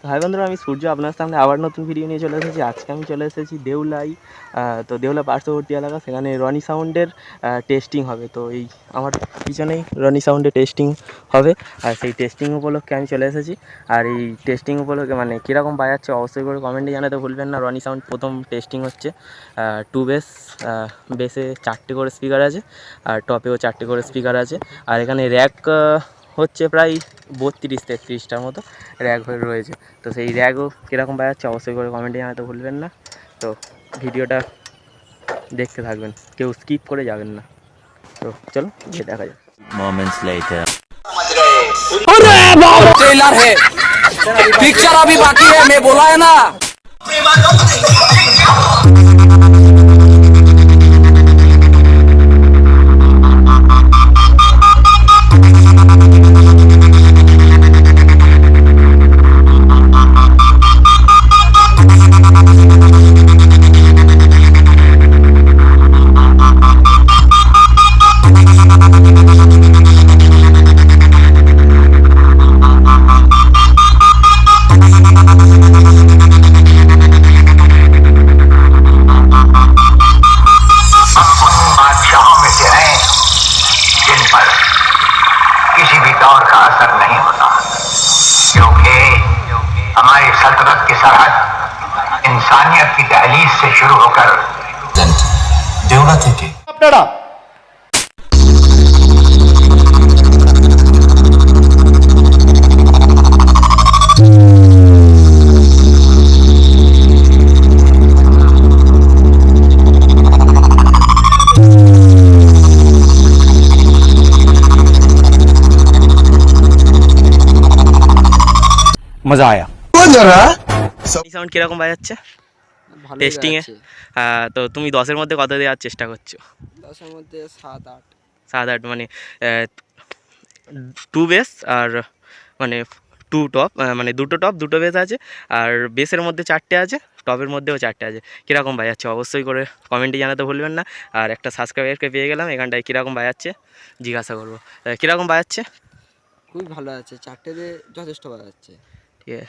তো হাই বন্ধুরা, আমি সূর্য আপনার সামনে আবার নতুন ভিডিও নিয়ে চলে এসেছি। আজকে আমি চলে এসেছি দেউলাই তো দেউলা পার্শ্ববর্তী এলাকা, সেখানে রনি সাউন্ডের টেস্টিং হবে। তো এই আমার পিছনেই রনি সাউন্ডের টেস্টিং হবে। আর সেই টেস্টিং উপলক্ষে আমি চলে এসেছি। আর এই টেস্টিং উপলক্ষে মানে কীরকম বাজাচ্ছে অবশ্যই করে কমেন্টে জানাতে ভুলবেন না। রনি সাউন্ড প্রথম টেস্টিং হচ্ছে টু বেস বেসে চারটে করে স্পিকার আছে, আর টপেও চারটে করে স্পিকার আছে। আর এখানে র্যাক হচ্ছে প্রায় বত্রিশ তেত্রিশটার মতো র্যাক হয়ে রয়েছে। তো সেই র্যাকও কীরকম বাজাচ্ছে অবশ্যই করে কমেন্টে জানাতে ভুলবেন না তো ভিডিওটা দেখতে থাকবেন কেউ স্কিপ করে যাবেন না তো চলো গিয়ে দেখা যাক moments later. ट्रेलर है पिक्चर अभी बाकी है मैं बोला है ना हमारी सल्तनत की सरहद इंसानियत की दहलीज से शुरू होकर देवला থেকে আপনারা मजा आया এই সাউন্ড কীরকম বাজাচ্ছে? ভালো টেস্টিংয়ে তো তুমি দশের মধ্যে কত দেওয়ার চেষ্টা করছ? দশের মধ্যে সাত আট। সাত আট মানে টু বেস আর মানে টু টপ মানে দুটো টপ দুটো বেস আছে। আর বেসের মধ্যে চারটে আছে টপের মধ্যেও চারটে আছে। কীরকম বাজাচ্ছে? অবশ্যই করে কমেন্টে জানাতে ভুলবেন না। আর একটা সাবস্ক্রাইবারকে পেয়ে গেলাম এখানটায় কীরকম বাজাচ্ছে? জিজ্ঞাসা করব। কীরকম বাজাচ্ছে? খুবই ভালো আছে চারটেতে যথেষ্ট ভালো যাচ্ছে ঠিক আছে।